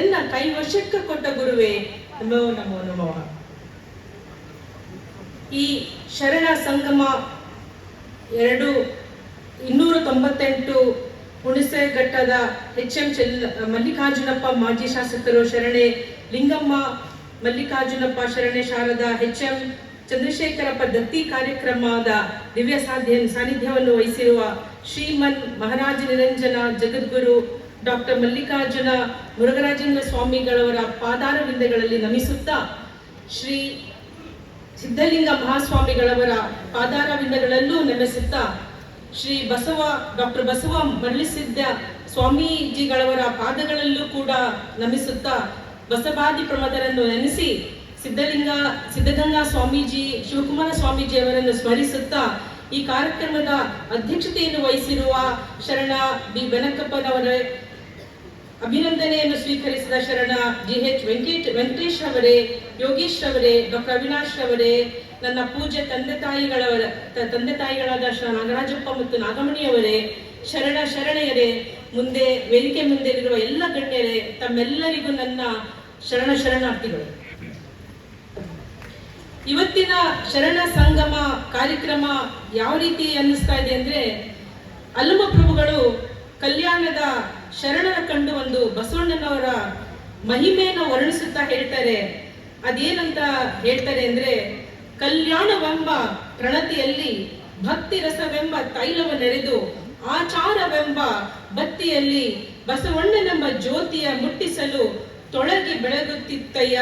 ಎಲ್ಲ ಕೈವಶಕ್ಕ ಕೊಟ್ಟ ಗುರುವೇ, ನಮೋ ನಮೋ ನಮೋ. ಈ ಶರಣ ಸಂಗಮ ಎರಡು ಇನ್ನೂರ ತೊಂಬತ್ತೆಂಟು ಹುಣಸೆಘಟ್ಟದ ಎಚ್ ಎಂ ಚೆಲ್ ಮಲ್ಲಿಕಾರ್ಜುನಪ್ಪ ಮಾಜಿ ಶಾಸಕರು ಶರಣೆ ಲಿಂಗಮ್ಮ, ಮಲ್ಲಿಕಾರ್ಜುನಪ್ಪ ಶರಣೆ ಶಾರದಾ ಎಚ್ ಎಂ ಚಂದ್ರಶೇಖರಪ್ಪ ದತ್ತಿ ಕಾರ್ಯಕ್ರಮದ ದಿವ್ಯ ಸಾಧ್ಯ ಸಾನ್ನಿಧ್ಯವನ್ನು ವಹಿಸಿರುವ ಶ್ರೀಮನ್ ಮಹಾರಾಜ ನಿರಂಜನ ಜಗದ್ಗುರು ಡಾಕ್ಟರ್ ಮಲ್ಲಿಕಾರ್ಜುನ ಮುರುಘರಾಜೇಂದ್ರ ಸ್ವಾಮಿಗಳವರ ಪಾದಾರವಿಂದಗಳಲ್ಲಿ ನಮಿಸುತ್ತಾ ಶ್ರೀ ಸಿದ್ಧಲಿಂಗ ಮಹಾಸ್ವಾಮಿಗಳವರ ಪಾದಾರವಿಂದಗಳಲ್ಲೂ ನಮಿಸುತ್ತಾ ಶ್ರೀ ಬಸವ, ಡಾಕ್ಟರ್ ಬಸವ ಮರಳಿಸಿದ್ದ ಸ್ವಾಮೀಜಿಗಳವರ ಪಾದಗಳಲ್ಲೂ ಕೂಡ ನಮಿಸುತ್ತಾ ಬಸವಾದಿ ಪ್ರಮದರನ್ನು ನೆನೆಸಿ ಸಿದ್ಧಲಿಂಗ, ಸಿದ್ಧಗಂಗಾ ಸ್ವಾಮೀಜಿ, ಶಿವಕುಮಾರ ಸ್ವಾಮೀಜಿಯವರನ್ನು ಸ್ಮರಿಸುತ್ತಾ ಈ ಕಾರ್ಯಕ್ರಮದ ಅಧ್ಯಕ್ಷತೆಯನ್ನು ವಹಿಸಿರುವ ಶರಣ ಬಿ. ಬೆನಕಪ್ಪನವರ ಅಭಿನಂದನೆಯನ್ನು ಸ್ವೀಕರಿಸಿದ ಶರಣ ಜಿ ಎಚ್ ವೆಂಕಟೇಶ್ ವೆಂಕಟೇಶ್ ಅವರೇ, ಯೋಗೀಶ್ ಅವರೇ, ಡಾಕ್ಟರ್ ಅವಿನಾಶ್ ಅವರೇ, ನನ್ನ ಪೂಜ್ಯ ತಂದೆ ತಾಯಿಗಳವರ ತ- ತಂದೆ ತಾಯಿಗಳಾದ ಶ್ರೀ ನಾಗರಾಜಪ್ಪ ಮತ್ತು ನಾಗಮಣಿ ಅವರೇ, ಶರಣ ಶರಣೆಯರೇ, ಮುಂದೆ ವೇದಿಕೆ ಮುಂದೆ ಇರುವ ಎಲ್ಲ ಗಣ್ಯರೇ, ತಮ್ಮೆಲ್ಲರಿಗೂ ನನ್ನ ಶರಣ ಶರಣಾರ್ಥಿಗಳು. ಇವತ್ತಿನ ಶರಣ ಸಂಗಮ ಕಾರ್ಯಕ್ರಮ ಯಾವ ರೀತಿ ಅನ್ನಿಸ್ತಾ ಇದೆ ಅಂದ್ರೆ, ಅಲ್ಲಮ ಪ್ರಭುಗಳು ಕಲ್ಯಾಣದ ಶರಣರ ಕಂಡು ಒಂದು ಬಸವಣ್ಣನವರ ಮಹಿಮೆಯನ್ನು ವರ್ಣಿಸುತ್ತಾ ಹೇಳ್ತಾರೆ. ಅದೇನಂತ ಹೇಳ್ತಾರೆ ಅಂದ್ರೆ, ಕಲ್ಯಾಣವೆಂಬ ಪ್ರಣತಿಯಲ್ಲಿ ಭಕ್ತಿ ರಸವೆಂಬ ತೈಲವ ನೆರೆದು, ಆಚಾರವೆಂಬ ಬತ್ತಿಯಲ್ಲಿ ಬಸವಣ್ಣನೆಂಬ ಜ್ಯೋತಿಯ ಮುಟ್ಟಿಸಲು ತೊಳಗಿ ಬೆಳಗುತ್ತಿತ್ತಯ್ಯ.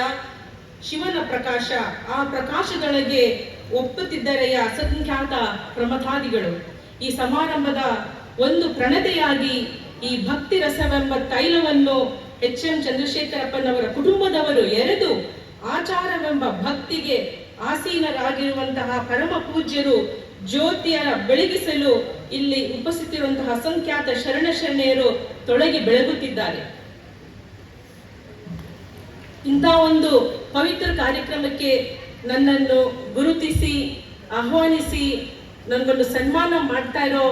ಶಿವನ ಪ್ರಕಾಶ, ಆ ಪ್ರಕಾಶದೊಳಗೆ ಒಪ್ಪುತ್ತಿದ್ದರೆಯ ಅಸಂಖ್ಯಾತ ಪ್ರಮಥಾದಿಗಳು. ಈ ಸಮಾರಂಭದ ಒಂದು ಪ್ರಣತೆಯಾಗಿ ಈ ಭಕ್ತಿ ರಸವೆಂಬ ತೈಲವನ್ನು ಎಚ್ ಎಂ ಚಂದ್ರಶೇಖರಪ್ಪನವರ ಕುಟುಂಬದವರು ಎರೆದು ಆಚಾರವೆಂಬ ಭಕ್ತಿಗೆ ಆಸೀನರಾಗಿರುವಂತಹ ಪರಮ ಪೂಜ್ಯರು ಜ್ಯೋತಿಯ ಬೆಳಗಿಸಲು ಇಲ್ಲಿ ಉಪಸ್ಥಿತಿರುವಂತಹ ಅಸಂಖ್ಯಾತ ಶರಣ ಶರಣೆಯರು ತೊಡಗಿ ಬೆಳಗುತ್ತಿದ್ದಾರೆ. ಇಂಥ ಒಂದು ಪವಿತ್ರ ಕಾರ್ಯಕ್ರಮಕ್ಕೆ ನನ್ನನ್ನು ಗುರುತಿಸಿ, ಆಹ್ವಾನಿಸಿ, ನನಗೊಂದು ಸನ್ಮಾನ ಮಾಡ್ತಾ ಇರೋ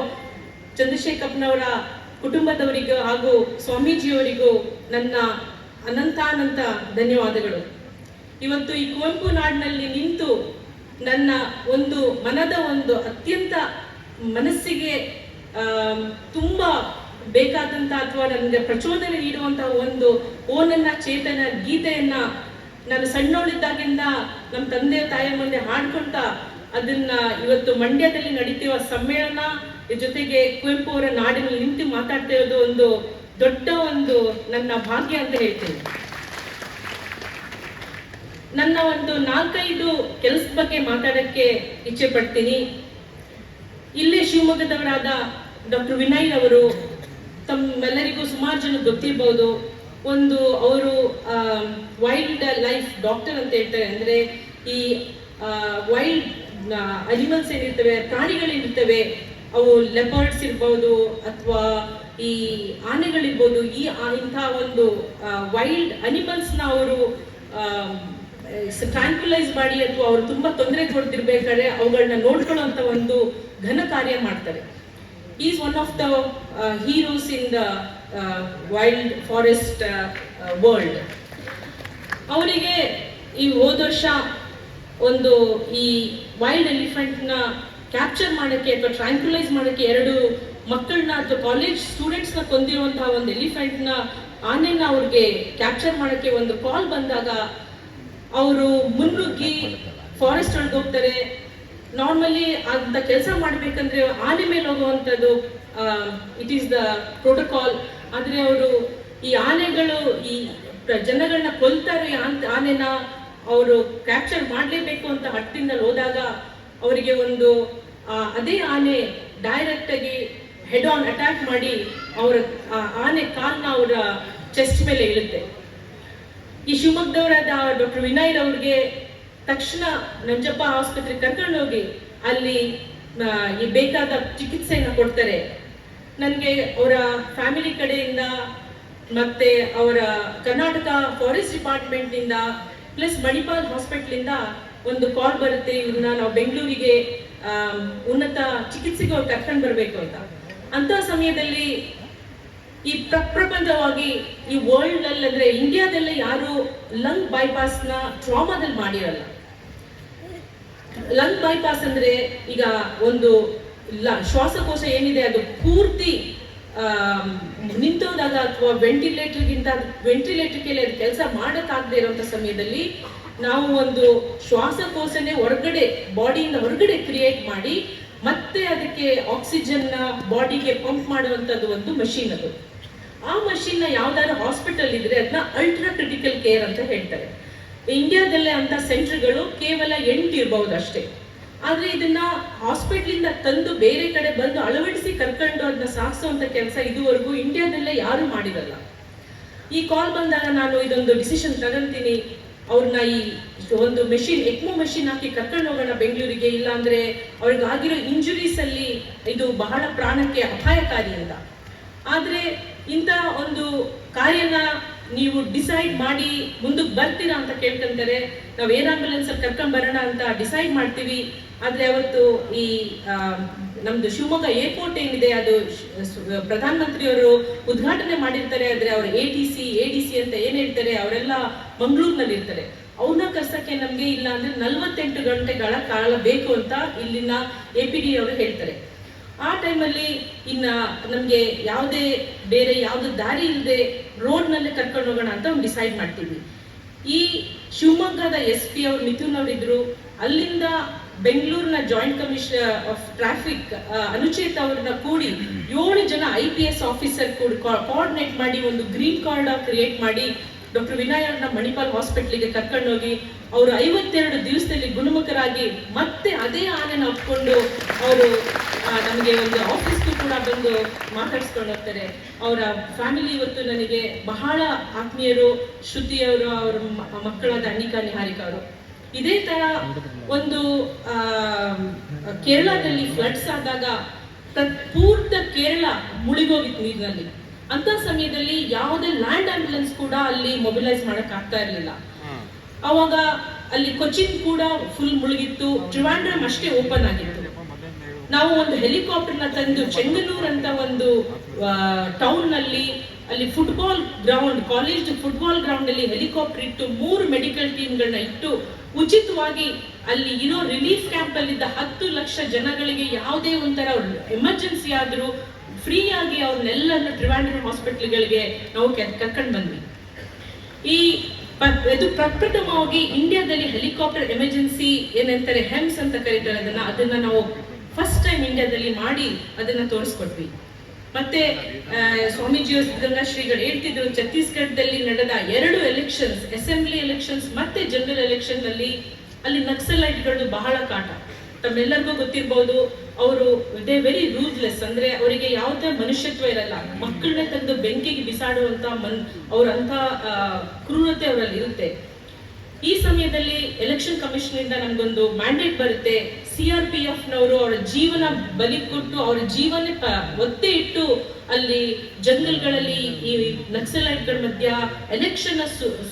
ಚಂದ್ರಶೇಖರ್ನವರ ಕುಟುಂಬದವರಿಗೂ ಹಾಗೂ ಸ್ವಾಮೀಜಿಯವರಿಗೂ ನನ್ನ ಅನಂತಾನಂತ ಧನ್ಯವಾದಗಳು. ಇವತ್ತು ಈ ಕುವೆಂಪು ನಾಡಿನಲ್ಲಿ ನಿಂತು ನನ್ನ ಒಂದು ಮನದ ಒಂದು ಅತ್ಯಂತ ಮನಸ್ಸಿಗೆ ತುಂಬ ಬೇಕಾದಂಥ ಅಥವಾ ನನಗೆ ಪ್ರಚೋದನೆ ನೀಡುವಂತಹ ಒಂದು ಓನನ್ನ, ಚೇತನ, ಗೀತೆಯನ್ನ ನಾನು ಸಣ್ಣವಳಿದ್ದಾಗಿಂದ ನಮ್ಮ ತಂದೆ ತಾಯಿ ಮುಂದೆ ಹಾಡ್ಕೊಳ್ತಾ ಅದನ್ನ ಇವತ್ತು ಮಂಡ್ಯದಲ್ಲಿ ನಡೀತಿರುವ ಸಮ್ಮೇಳನ ಜೊತೆಗೆ ಕುವೆಂಪು ಅವರ ನಾಡಿನಲ್ಲಿ ನಿಂತು ಮಾತಾಡ್ತಾ ಇರೋದು ಒಂದು ದೊಡ್ಡ ಒಂದು ನನ್ನ ಭಾಗ್ಯ ಅಂತ ಹೇಳ್ತೀನಿ. ನನ್ನ ಒಂದು ನಾಲ್ಕೈದು ಕೆಲಸದ ಬಗ್ಗೆ ಮಾತಾಡಕ್ಕೆ ಇಚ್ಛೆ ಪಡ್ತೀನಿ. ಇಲ್ಲೇ ಶಿವಮೊಗ್ಗದವರಾದ ಡಾಕ್ಟರ್ ವಿನಯ್ ಅವರು ತಮ್ಮೆಲ್ಲರಿಗೂ ಸುಮಾರು ಜನ ಗೊತ್ತಿರ್ಬೋದು. ಒಂದು ಅವರು ವೈಲ್ಡ್ ಲೈಫ್ ಡಾಕ್ಟರ್ ಅಂತ ಹೇಳ್ತಾರೆ. ಅಂದ್ರೆ ಈ ವೈಲ್ಡ್ ಅನಿಮಲ್ಸ್ ಏನಿರ್ತವೆ ಪ್ರಾಣಿಗಳಿರ್ತವೆ ಅವು ಲೆಪರ್ಡ್ಸ್ ಇರ್ಬೋದು ಅಥವಾ ಈ ಆನೆಗಳಿರ್ಬೋದು, ಈ ಇಂಥ ಒಂದು ವೈಲ್ಡ್ ಅನಿಮಲ್ಸ್ನ ಅವರು ಟ್ರಾಂಕ್ಯುಲೈಸ್ ಮಾಡಿ ಅಥವಾ ಅವರು ತುಂಬಾ ತೊಂದರೆ ಕೊಡ್ತಿರ್ಬೇಕಾದ್ರೆ ಅವುಗಳನ್ನ ನೋಡ್ಕೊಳ್ಳೋಂಥ ಒಂದು ಘನ ಕಾರ್ಯ ಮಾಡ್ತಾರೆ. Is one of the heroes in the wild forest world ಅವರಿಗೆ ಈ ಹೋದ ವರ್ಷ ಒಂದು ಈ ವೈಲ್ಡ್ ಎಲಿಫೆಂಟ್ನ ಕ್ಯಾಪ್ಚರ್ ಮಾಡೋಕ್ಕೆ ಅಥವಾ ಟ್ರಾಂಕ್ಯುಲೈಸ್ ಮಾಡೋಕ್ಕೆ ಎರಡು ಮಕ್ಕಳನ್ನ ಅಥವಾ ಕಾಲೇಜ್ ಸ್ಟೂಡೆಂಟ್ಸ್ನ ಕೊಂದಿರುವಂತಹ ಒಂದು ಎಲಿಫೆಂಟ್ನ ಆನೆನ ಅವ್ರಿಗೆ ಕ್ಯಾಪ್ಚರ್ ಮಾಡೋಕ್ಕೆ ಒಂದು ಕಾಲ್ ಬಂದಾಗ ಅವರು ಮುನ್ನುಗ್ಗಿ ಫಾರೆಸ್ಟ್ ಒಳಗೆ ಹೋಗ್ತಾರೆ. ನಾರ್ಮಲಿ ಅಂತ ಕೆಲಸ ಮಾಡ್ಬೇಕಂದ್ರೆ ಆನೆ ಮೇಲೆ ಹೋಗುವಂಥದ್ದು ಇಟ್ ಈಸ್ ದ ಪ್ರೋಟೋಕಾಲ್ ಆದರೆ ಅವರು ಈ ಆನೆಗಳು, ಈ ಜನಗಳನ್ನ ಕೊಲ್ತಾರೆ ಆನೆನ, ಅವರು ಕ್ಯಾಪ್ಚರ್ ಮಾಡಲೇಬೇಕು ಅಂತ ಹಟ್ಟಿಂದಲ್ಲಿ ಹೋದಾಗ ಅವರಿಗೆ ಒಂದು ಅದೇ ಆನೆ ಡೈರೆಕ್ಟ್ ಆಗಿ ಹೆಡ್ ಆನ್ ಅಟ್ಯಾಕ್ ಮಾಡಿ ಅವರ ಆನೆ ಕಾಲ್ನ ಅವರ ಚೆಸ್ಟ್ ಮೇಲೆ ಇಳುತ್ತೆ ಈ ಶಿವಮೊಗ್ಗದವರಾದ ಡಾಕ್ಟರ್ ವಿನಯ್ ಅವ್ರಿಗೆ ತಕ್ಷಣ ನಂಜಪ್ಪ ಆಸ್ಪತ್ರೆಗೆ ಕರ್ಕೊಂಡು ಹೋಗಿ ಅಲ್ಲಿ ಈ ಬೇಕಾದ ಚಿಕಿತ್ಸೆಯನ್ನು ಕೊಡ್ತಾರೆ. ನನಗೆ ಅವರ ಫ್ಯಾಮಿಲಿ ಕಡೆಯಿಂದ ಮತ್ತೆ ಅವರ ಕರ್ನಾಟಕ ಫಾರೆಸ್ಟ್ ಡಿಪಾರ್ಟ್ಮೆಂಟ್ನಿಂದ ಪ್ಲಸ್ ಮಣಿಪಾಲ್ ಹಾಸ್ಪಿಟ್ಲಿಂದ ಒಂದು ಕಾಲ್ ಬರುತ್ತೆ. ಇವ್ರನ್ನ ನಾವು ಬೆಂಗಳೂರಿಗೆ ಉನ್ನತ ಚಿಕಿತ್ಸೆಗೆ ಅವ್ರು ಕರ್ಕೊಂಡು ಬರಬೇಕು ಅಂತ. ಅಂತ ಸಮಯದಲ್ಲಿ ಈ ಪ್ರಪ್ರಬಂಧವಾಗಿ ಈ ವರ್ಲ್ಡ್ ಅಲ್ಲಿ ಅಂದ್ರೆ ಇಂಡಿಯಾದಲ್ಲೇ ಯಾರು ಲಂಗ್ ಬೈಪಾಸ್ನ ಟ್ರಾಮಾದಲ್ಲಿ ಮಾಡಿರಲ್ಲ. ಲಂಗ್ ಬೈಪಾಸ್ ಅಂದ್ರೆ ಈಗ ಒಂದು ಶ್ವಾಸಕೋಶ ಏನಿದೆ ಅದು ಪೂರ್ತಿ ನಿಂತೋದಾಗ ಅಥವಾ ವೆಂಟಿಲೇಟರ್ಗಿಂತ ವೆಂಟಿಲೇಟರ್ ಅದು ಕೆಲಸ ಮಾಡೋಕ್ಕಾಗದೇ ಇರುವಂತ ಸಮಯದಲ್ಲಿ ನಾವು ಒಂದು ಶ್ವಾಸಕೋಶನೇ ಹೊರಗಡೆ, ಬಾಡಿಯಿಂದ ಹೊರಗಡೆ ಕ್ರಿಯೇಟ್ ಮಾಡಿ ಮತ್ತೆ ಅದಕ್ಕೆ ಆಕ್ಸಿಜನ್ನ ಬಾಡಿಗೆ ಪಂಪ್ ಮಾಡುವಂತದ್ದು ಒಂದು ಮಷೀನ್ ಅದು. ಆ ಮಷೀನ್ನ ಯಾವ್ದಾದ್ರು ಹಾಸ್ಪಿಟಲ್ ಇದ್ರೆ ಅದನ್ನ ಅಲ್ಟ್ರಾ ಕ್ರಿಟಿಕಲ್ ಕೇರ್ ಅಂತ ಹೇಳ್ತಾರೆ. ಇಂಡಿಯಾದಲ್ಲೇ ಅಂತ ಸೆಂಟರ್ಗಳು ಕೇವಲ ಎಂಟು ಇರಬಹುದು ಅಷ್ಟೇ. ಆದ್ರೆ ಇದನ್ನ ಹಾಸ್ಪಿಟ್ಲಿಂದ ತಂದು ಬೇರೆ ಕಡೆ ಬಂದು ಅಳವಡಿಸಿ ಕರ್ಕೊಂಡು ಅದನ್ನ ಸಾಗಿಸುವಂತ ಕೆಲಸ ಇದುವರೆಗೂ ಇಂಡಿಯಾದಲ್ಲೇ ಯಾರು ಮಾಡಿರಲ್ಲ. ಈ ಕಾಲ್ ಬಂದಾಗ ನಾನು ಇದೊಂದು ಡಿಸಿಷನ್ ತಗೊಂತೀನಿ. ಅವ್ರನ್ನ ಈ ಒಂದು ಮೆಷಿನ್ ಎಕ್ಮೋ ಮೆಷಿನ್ ಹಾಕಿ ಕರ್ಕೊಂಡು ಹೋಗೋಣ ಬೆಂಗಳೂರಿಗೆ ಇಲ್ಲ ಅಂದ್ರೆ ಅವ್ರಿಗಾಗಿರೋ ಇಂಜುರೀಸ್ ಅಲ್ಲಿ ಇದು ಬಹಳ ಪ್ರಾಣಕ್ಕೆ ಅಪಾಯಕಾರಿ ಅಂತ. ಆದ್ರೆ ಇಂಥ ಒಂದು ಕಾರ್ಯನ ನೀವು ಡಿಸೈಡ್ ಮಾಡಿ ಮುಂದಕ್ಕೆ ಬರ್ತೀರಾ ಅಂತ ಕೇಳ್ಕೊಂತಾರೆ, ನಾವು ಏನ್ ಆಂಬುಲೆನ್ಸ್ ಅಲ್ಲಿ ಕರ್ಕೊಂಡ್ ಬರೋಣ ಅಂತ ಡಿಸೈಡ್ ಮಾಡ್ತೀವಿ. ಆದ್ರೆ ಅವತ್ತು ಈ ನಮ್ದು ಶಿವಮೊಗ್ಗ ಏರ್ಪೋರ್ಟ್ ಏನಿದೆ, ಅದು ಪ್ರಧಾನಮಂತ್ರಿಯವರು ಉದ್ಘಾಟನೆ ಮಾಡಿರ್ತಾರೆ. ಆದರೆ ಅವ್ರು A T C A D C ಅಂತ ಏನು ಹೇಳ್ತಾರೆ, ಅವರೆಲ್ಲ ಮಂಗಳೂರಿನಲ್ಲಿ ಇರ್ತಾರೆ ಅವನ್ನ ಕರ್ಸಕ್ಕೆ ನಮಗೆ ಇಲ್ಲ ಅಂದ್ರೆ ನಲ್ವತ್ತೆಂಟು ಗಂಟೆಗಳ ಕಾಲ ಬೇಕು ಅಂತ ಇಲ್ಲಿನ ಎ ಪಿ ಡಿ ಅವರು ಹೇಳ್ತಾರೆ. ಆ ಟೈಮಲ್ಲಿ ಇನ್ನ ನಮಗೆ ಯಾವುದೇ ಬೇರೆ ಯಾವ್ದು ದಾರಿ ಇಲ್ಲದೆ ರೋಡ್ ನಲ್ಲೇ ಕರ್ಕೊಂಡು ಹೋಗೋಣ ಅಂತ ಅವ್ನು ಡಿಸೈಡ್ ಮಾಡ್ತೀವಿ. ಈ ಶಿವಮೊಗ್ಗದ ಎಸ್ ಪಿ ಅವರು, ಮಿಥುನ್ ಅವರಿದ್ರು, ಅಲ್ಲಿಂದ ಬೆಂಗಳೂರಿನ joint commissioner of traffic Anucheth ಅವ್ರನ್ನ ಕೂಡಿ ಏಳು ಜನ ಐ ಪಿ ಎಸ್ ಆಫೀಸರ್ ಕೂಡ ಕೋಆರ್ಡಿನೇಟ್ ಮಾಡಿ ಒಂದು ಗ್ರೀನ್ ಕಾರ್ಡ್ ಕ್ರಿಯೇಟ್ ಮಾಡಿ ಡಾಕ್ಟರ್ ವಿನಯ್ ಅವ್ರನ್ನ ಮಣಿಪಾಲ್ ಹಾಸ್ಪಿಟ್ಲಿಗೆ ಕರ್ಕೊಂಡೋಗಿ ಅವರು ಐವತ್ತೆರಡು ದಿವಸದಲ್ಲಿ ಗುಣಮುಖರಾಗಿ ಮತ್ತೆ ಅದೇ ಆನೆನ ಒಪ್ಕೊಂಡು ಅವರು ನಮಗೆ ಒಂದು ಆಫೀಸ್ಗೂ ಕೂಡ ಬಂದು ಮಾತಾಡಿಸ್ಕೊಂಡು ಹೋಗ್ತಾರೆ. ಅವರ ಫ್ಯಾಮಿಲಿ ಇವತ್ತು ನನಗೆ ಬಹಳ ಆತ್ಮೀಯರು, ಶ್ರುತಿಯವರು, ಅವರ ಮಕ್ಕಳಾದ ಅನಿಕಾ ನಿಹಾರಿಕಾ ಅವರು. ಇದೇ ತರ ಒಂದು ಕೇರಳದಲ್ಲಿ ಫ್ಲಡ್ಸ್ ಆದಾಗ ತತ್ಪೂರ್ತ ಪೂರ್ತ ಕೇರಳ ಮುಳುಗೋಗಿತ್ತು ನೀರಿನಲ್ಲಿ. ಅಂತ ಸಮಯದಲ್ಲಿ ಯಾವುದೇ ಲ್ಯಾಂಡ್ ಆಂಬ್ಯುಲೆನ್ಸ್ ಕೂಡ ಅಲ್ಲಿ ಮೊಬಿಲೈಸ್ ಮಾಡಕ್ ಆಗ್ತಾ ಇರಲಿಲ್ಲ. ಅವಾಗ ಅಲ್ಲಿ ಕೊಚ್ಚಿನ್ ಕೂಡ ಫುಲ್ ಮುಳುಗಿತ್ತು. ಟ್ರಿವಾಂಡ್ರಮ್ ಅಷ್ಟೇ ಓಪನ್ ಆಗಿತ್ತು. ನಾವು ಒಂದು ಹೆಲಿಕಾಪ್ಟರ್ನ ತಂದು ಚೆಂಗನೂರ್ ಅಂತ ಒಂದು ಟೌನ್ನಲ್ಲಿ ಅಲ್ಲಿ football ground college football ground ಅಲ್ಲಿ ಹೆಲಿಕಾಪ್ಟರ್ ಇಟ್ಟು ಮೂರು ಮೆಡಿಕಲ್ ಟೀಮ್ಗಳನ್ನ ಇಟ್ಟು ಉಚಿತವಾಗಿ ಅಲ್ಲಿ ಇರೋ ರಿಲೀಫ್ ಕ್ಯಾಂಪ್ ಅಲ್ಲಿದ್ದ ಹತ್ತು ಲಕ್ಷ ಜನಗಳಿಗೆ ಯಾವುದೇ ಒಂಥರ ಎಮರ್ಜೆನ್ಸಿ ಆದರೂ ಫ್ರೀ ಆಗಿ ಅವ್ರನ್ನೆಲ್ಲ ಟ್ರಿವಾಂಡ್ರಮ್ ಹಾಸ್ಪಿಟ್ಲ್ಗಳಿಗೆ ನಾವು ಕರ್ಕೊಂಡು ಬಂದ್ವಿ. ಈ ಇದು ಪ್ರಪ್ರಥಮವಾಗಿ ಇಂಡಿಯಾದಲ್ಲಿ ಹೆಲಿಕಾಪ್ಟರ್ ಎಮರ್ಜೆನ್ಸಿ ಏನಂತಾರೆ ಹೆಮ್ಸ್ ಅಂತ ಕರೀತಾರೆ ಅದನ್ನ. ಅದನ್ನ ನಾವು ಫಸ್ಟ್ ಟೈಮ್ ಇಂಡಿಯಾದಲ್ಲಿ ಮಾಡಿ ಅದನ್ನ ತೋರಿಸ್ಕೊಟ್ವಿ. ಮತ್ತೆ ಸಿದ್ಧಗಂಗಾ ಶ್ರೀಗಳು ಹೇಳ್ತಿದ್ರು, ಛತ್ತೀಸ್ಗಢದಲ್ಲಿ ನಡೆದ ಎರಡು ಎಲೆಕ್ಷನ್ಸ್ ಅಸೆಂಬ್ಲಿ ಎಲೆಕ್ಷನ್ಸ್ ಮತ್ತೆ ಜನರಲ್ ಎಲೆಕ್ಷನ್ನಲ್ಲಿ ಅಲ್ಲಿ ನಕ್ಸಲೈಟ್ಗಳು ಬಹಳ ಕಾಟ. ತಮ್ಮೆಲ್ಲರಿಗೂ ಗೊತ್ತಿರ್ಬೋದು, ಅವರು ದೇ ವೆರಿ ರೂಲ್ಲೆಸ್ ಅಂದ್ರೆ ಅವರಿಗೆ ಯಾವುದೇ ಮನುಷ್ಯತ್ವ ಇರಲ್ಲ. ಮಕ್ಕಳನ್ನ ತಂದು ಬೆಂಕಿಗೆ ಬಿಸಾಡುವಂತ ಮನ್ ಅವರಂತ ಕ್ರೂರತೆ ಅವರಲ್ಲಿ ಇರುತ್ತೆ. ಈ ಸಮಯದಲ್ಲಿ ಎಲೆಕ್ಷನ್ ಕಮಿಷನ್ ಇಂದ ನಮ್ಗೊಂದು ಮ್ಯಾಂಡೇಟ್ ಬರುತ್ತೆ. ಸಿ ಆರ್ ಪಿ ಎಫ್ ನವರು ಅವರ ಜೀವನ ಬಲಿ ಕೊಟ್ಟು ಅವರ ಜೀವನ ಒತ್ತೆ ಇಟ್ಟು ಅಲ್ಲಿ ಜಂಗಲ್ಗಳಲ್ಲಿ ಈ ನಕ್ಸಲೈಟ್ಗಳ ಮಧ್ಯ ಎಲೆಕ್ಷನ್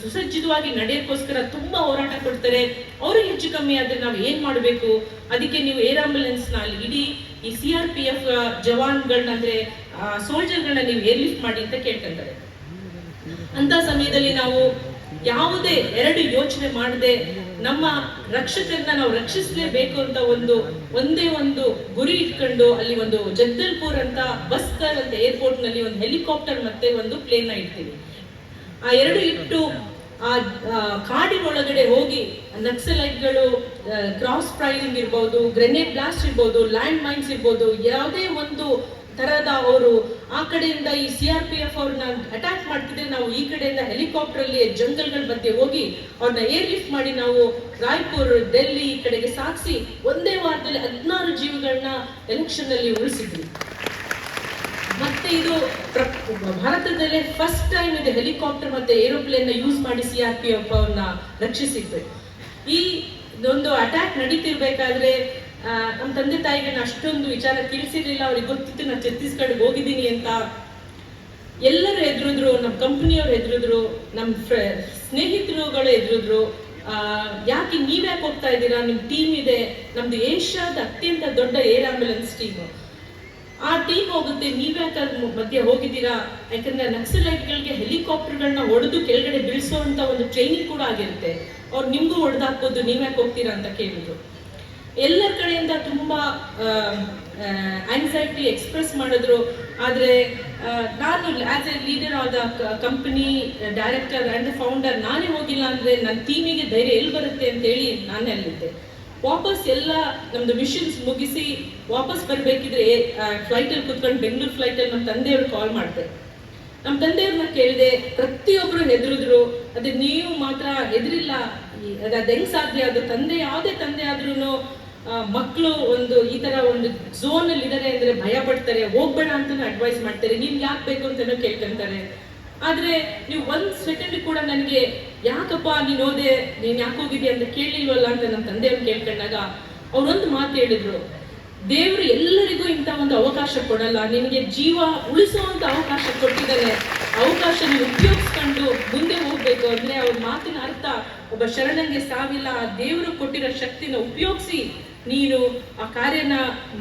ಸುಸಜ್ಜಿತವಾಗಿ ನಡೆಯೋಕ್ಕೋಸ್ಕರ ತುಂಬಾ ಹೋರಾಟ ಕೊಡ್ತಾರೆ. ಅವರು ಹೆಚ್ಚು ಕಮ್ಮಿ ಆದ್ರೆ ನಾವು ಏನ್ ಮಾಡಬೇಕು? ಅದಕ್ಕೆ ನೀವು ಏರ್ ಆಂಬುಲೆನ್ಸ್ನ ಅಲ್ಲಿ ಇಡೀ, ಈ ಸಿ ಆರ್ ಪಿ ಎಫ್ ಜವಾನ್ಗಳನ್ನ ಅಂದ್ರೆ ಸೋಲ್ಜರ್ಗಳನ್ನ ನೀವು ಏರ್ ಲಿಫ್ಟ್ ಮಾಡಿ ಅಂತ ಕೇಳ್ಕೊಂತಾರೆ. ಅಂತ ಸಮಯದಲ್ಲಿ ನಾವು ಯಾವುದೇ ಎರಡು ಯೋಚನೆ ಮಾಡದೆ ನಮ್ಮ ರಕ್ಷಕರನ್ನ ನಾವು ರಕ್ಷಿಸಲೇಬೇಕು ಅಂತ ಒಂದು, ಒಂದೇ ಒಂದು ಗುರಿ ಇಟ್ಕೊಂಡು ಅಲ್ಲಿ ಒಂದು ಜಗದಲ್ಪುರ್ ಅಂತ ಬಸ್ ಅಂತ ಏರ್ಪೋರ್ಟ್ನಲ್ಲಿ ಒಂದು ಹೆಲಿಕಾಪ್ಟರ್ ಮತ್ತೆ ಒಂದು ಪ್ಲೇನ್ ಇಡ್ತೀವಿ. ಆ ಎರಡು ಇಟ್ಟು ಆ ಕಾಡಿನ ಕಾಡಿನೊಳಗಡೆ ಹೋಗಿ ನಕ್ಸಲೈಟ್ಗಳು ಕ್ರಾಸ್ ಫೈರಿಂಗ್ ಇರ್ಬೋದು ಗ್ರೆನೇಡ್ ಬ್ಲಾಸ್ಟ್ ಇರ್ಬೋದು ಲ್ಯಾಂಡ್ ಮೈನ್ಸ್ ಇರ್ಬೋದು, ಯಾವುದೇ ಒಂದು ತರಹದ ಅವರು, ಆ ಕಡೆಯಿಂದ ಈ ಸಿ ಆರ್ ಪಿ ಎಫ್ ಅವ್ರನ್ನ ಅಟ್ಯಾಕ್ ಮಾಡ್ತಿದ್ರೆ ನಾವು ಈ ಕಡೆಯಿಂದ ಹೆಲಿಕಾಪ್ಟರ್ ಅಲ್ಲಿ ಜಂಗಲ್ಗಳ ಮಧ್ಯೆ ಹೋಗಿ ಅವ್ರನ್ನ ಏರ್ ಲಿಫ್ಟ್ ಮಾಡಿ ನಾವು ರಾಯ್ಪುರ್ ಡೆಲ್ಲಿ ಈ ಕಡೆಗೆ ಸಾಗಿಸಿ ಒಂದೇ ವಾರದಲ್ಲಿ ಹದಿನಾರು ಜೀವಗಳನ್ನ ಎಲೆಕ್ಷನ್ ಅಲ್ಲಿ ಉಳಿಸಿದ್ವಿ. ಮತ್ತೆ ಇದು ಭಾರತದಲ್ಲೇ ಫಸ್ಟ್ ಟೈಮ್ ಇದು ಹೆಲಿಕಾಪ್ಟರ್ ಮತ್ತೆ ಏರೋಪ್ಲೇನ್ ಯೂಸ್ ಮಾಡಿ ಸಿ ಆರ್ ಪಿ ಎಫ್ ಅವ್ರನ್ನ ರಕ್ಷಿಸಿದ್ವಿ. ಈ ಒಂದು ಅಟ್ಯಾಕ್ ನಡೀತಿರ್ಬೇಕಾದ್ರೆ ನಮ್ಮ ತಂದೆ ತಾಯಿಗೆ ನಾನು ಅಷ್ಟೊಂದು ವಿಚಾರ ತಿಳಿಸಿರ್ಲಿಲ್ಲ. ಅವ್ರಿಗೆ ಗೊತ್ತಿತ್ತು, ನಾನು ಛತ್ತೀಸ್ಗಢ ಹೋಗಿದ್ದೀನಿ ಅಂತ. ಎಲ್ಲರೂ ಎದುರಿದ್ರು ನಮ್ಮ ಕಂಪ್ನಿಯವ್ರು ಎದುರಿದ್ರು ನಮ್ಮ ಫ್ರ- ಸ್ನೇಹಿತರುಗಳು ಎದುರಿದ್ರು ಯಾಕೆ ನೀವ್ಯಾಕೆ ಹೋಗ್ತಾ ಇದ್ದೀರಾ? ನಿಮ್ಮ ಟೀಮ್ ಇದೆ. ನಮ್ದು ಏಷ್ಯಾದ ಅತ್ಯಂತ ದೊಡ್ಡ ಏರ್ ಆಂಬ್ಯುಲೆನ್ಸ್ ಟೀಮ್. ಆ ಟೀಮ್ ಹೋಗುತ್ತೆ. ನೀವ್ಯಾಕೆ ಅದ್ ಮಧ್ಯೆ ಹೋಗಿದ್ದೀರಾ? ಯಾಕಂದ್ರೆ ನಕ್ಸಲೈಟ್ಗಳಿಗೆ ಹೆಲಿಕಾಪ್ಟರ್ಗಳನ್ನ ಹೊಡೆದು ಕೆಳಗಡೆ ಬೀಳಿಸುವಂತ ಒಂದು ಟ್ರೈನಿಂಗ್ ಕೂಡ ಆಗಿರುತ್ತೆ. ಅವ್ರು ನಿಮ್ಗೂ ಹೊಡೆದಾಕ್ಬೋದು. ನೀವ್ಯಾಕೆ ಹೋಗ್ತೀರಾ? ಅಂತ ಕೇಳಿದ್ರು. ಎಲ್ಲರ ಕಡೆಯಿಂದ ತುಂಬ ಆಂಗ್ಸೈಟಿ ಎಕ್ಸ್ಪ್ರೆಸ್ ಮಾಡಿದ್ರು. ಆದರೆ ನಾನು as a leader of the company director and founder ನಾನೇ ಹೋಗಿಲ್ಲ ಅಂದರೆ ನನ್ನ ಟೀಮಿಗೆ ಧೈರ್ಯ ಎಲ್ಲಿ ಬರುತ್ತೆ ಅಂತೇಳಿ ನಾನೇ ಅಲ್ಲಿದ್ದೆ ವಾಪಸ್ ಎಲ್ಲ ನಮ್ಮದು ಮಿಷನ್ಸ್ ಮುಗಿಸಿ ವಾಪಸ್ ಬರಬೇಕಿದ್ರೆ ಫ್ಲೈಟಲ್ಲಿ ಕುತ್ಕೊಂಡು ಬೆಂಗಳೂರು ಫ್ಲೈಟಲ್ಲಿ ನಮ್ಮ ತಂದೆಯವರು ಕಾಲ್ ಮಾಡಿದೆ. ನಮ್ಮ ತಂದೆಯವ್ರನ್ನ ಕೇಳಿದೆ ಪ್ರತಿಯೊಬ್ಬರು ಹೆದರಿದ್ರು. ಅದೇ ನೀವು ಮಾತ್ರ ಹೆದರಿಲ್ಲ. ಅದು ಹೆಂಗ್ ಸಾಧ್ಯ? ಅದು ತಂದೆ ಯಾವುದೇ ತಂದೆ ಆದ್ರೂ ಮಕ್ಕಳು ಒಂದು ಈ ತರ ಒಂದು ಝೋನ್ ಅಲ್ಲಿ ಇದಾರೆ ಅಂದ್ರೆ ಭಯ ಪಡ್ತಾರೆ, ಹೋಗ್ಬೇಡ ಅಂತಾನು ಅಡ್ವೈಸ್ ಮಾಡ್ತಾರೆ, ನೀವ್ ಯಾಕೆ ಬೇಕು ಅಂತಾನು ಕೇಳ್ಕೊಂತಾರೆ. ಆದ್ರೆ ನೀವು ಒಂದ್ ಸೆಕೆಂಡ್ ಕೂಡ ನನಗೆ ಯಾಕಪ್ಪ ನೀನ್ ಓದೆ ನೀನ್ ಯಾಕೆ ಹೋಗಿದ್ಯಾ ಅಂತ ಕೇಳಿಲ್ವಲ್ಲ ಅಂತ ನನ್ನ ತಂದೆಯವ್ರು ಕೇಳ್ಕೊಂಡಾಗ ಅವ್ರೊಂದು ಮಾತು ಹೇಳಿದ್ರು. ದೇವರು ಎಲ್ಲರಿಗೂ ಇಂಥ ಒಂದು ಅವಕಾಶ ಕೊಡಲ್ಲ. ನಿಮಗೆ ಜೀವ ಉಳಿಸುವಂತ ಅವಕಾಶ ಕೊಟ್ಟಿದ್ದಾರೆ ಅವಕಾಶ ನೀವು ಉಪಯೋಗಿಸ್ಕೊಂಡು ಮುಂದೆ ಹೋಗ್ಬೇಕು ಅಂದ್ರೆ ಅವ್ರ ಮಾತಿನ ಅರ್ಥ ಒಬ್ಬ ಶರಣಂಗೆ ಸಾವಿಲ್ಲ. ಆ ದೇವರು ಕೊಟ್ಟಿರೋ ಶಕ್ತಿನ ಉಪಯೋಗಿಸಿ ನೀನು ಆ ಕಾರ್ಯನ